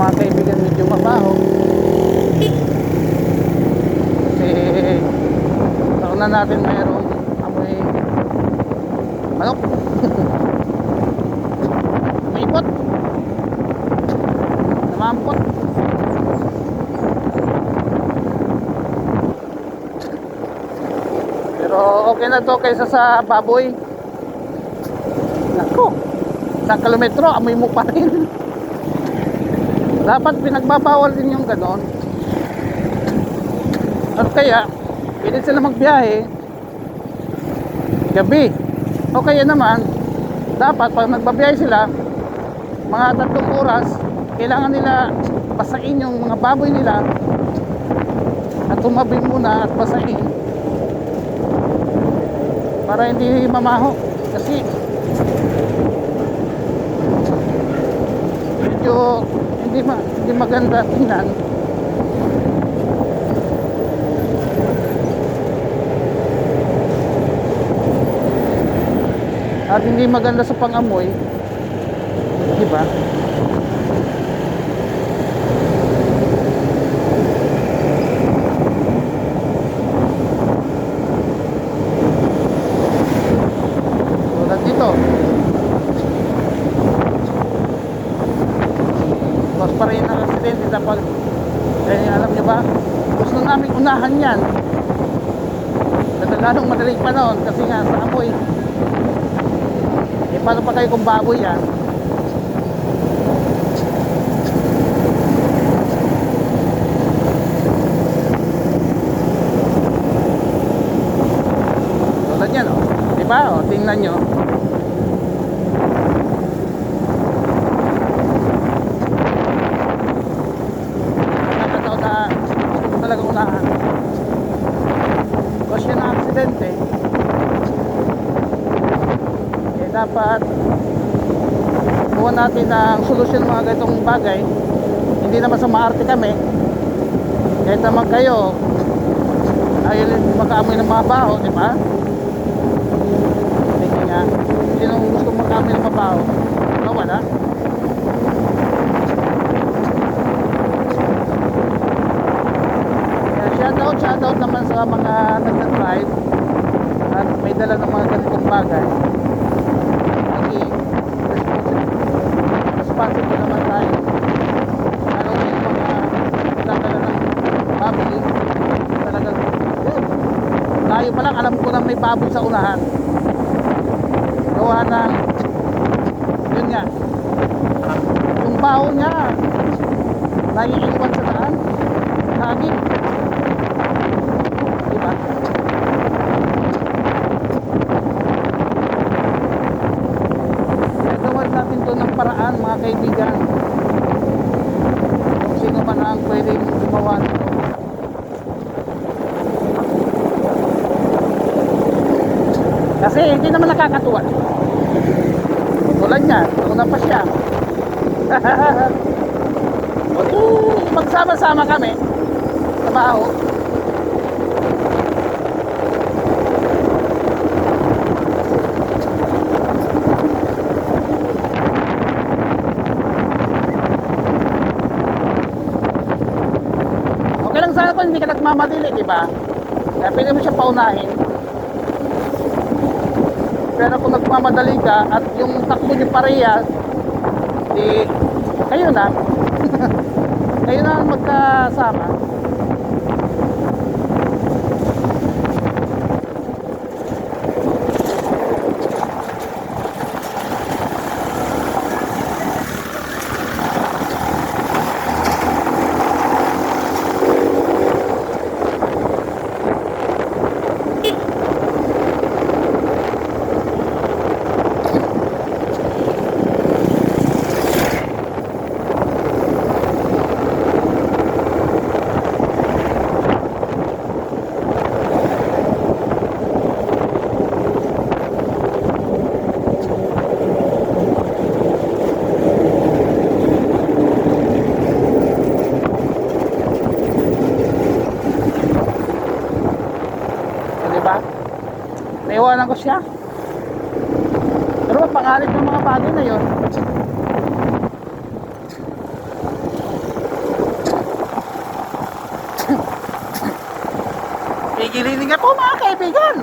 mga kaibigan medyo mabaho. Kasi taon na natin mayroong amoy manok. May ipot. Namampot. Pero okay na to kaysa sa baboy. Nako. Sa kilometro, amoy mo pa rin. Dapat pinagbabawal din yung ganon. At kaya, pwede sila magbiyahe gabi. O kaya naman, dapat pag nagbabiyahe sila, mga tatlong oras, kailangan nila basain yung mga baboy nila at tumabi muna at basain para hindi mamaho kasi medyo hindi ma hindi maganda tingnan. At hindi maganda sa pangamoy. Di ba? Tulad dito pa rin ang aksidente dapat kaya alam niyo ba gusto namin unahan yan. Lalong madaling panahon kasi nga sa amoy eh paano pa kayo kung baboy yan? Tulad yan oh. Ba? Oh tingnan nyo nakakataon na gusto ko talaga kasi yan ang aksidente. Eh dapat gawa natin ng solusyon mga ganitong bagay. Hindi naman sa maarte kami. Kahit naman kayo rin makaamoy ng mga baho di ba hindi nga sino gusto makaamoy ng mga baho wala Kaya shoutout, shoutout naman sa mga nagda-drive at may dala ng mga ganitong bagay. Maging responsible. Responsible naman tayo. Lalo na yung mga nagdadala ng baboy. Talagang, layo pa lang, alam ko na may baboy sa unahan. Gawa ng, yun nga, yung baho niya, naiiwan sa daan. Hangin. Diba? Gagawin natin to ng paraan mga kaibigan. Kung sino man ang pwedeng gumawa nito. Kasi hindi naman nakakatuwa. Tulad niya, una pa siya. Di, magsama-sama kami sa kung hindi ka nagmamadili, di ba? Kaya pwede mo siya paunahin. Pero kung nagmamadali ka at yung takbo niyo parehas, di kayo na. kayo na magkasama. Nakuha ko siya. Pero mapangalit ng mga bagay na yun. Igilinin nga po mga kaibigan.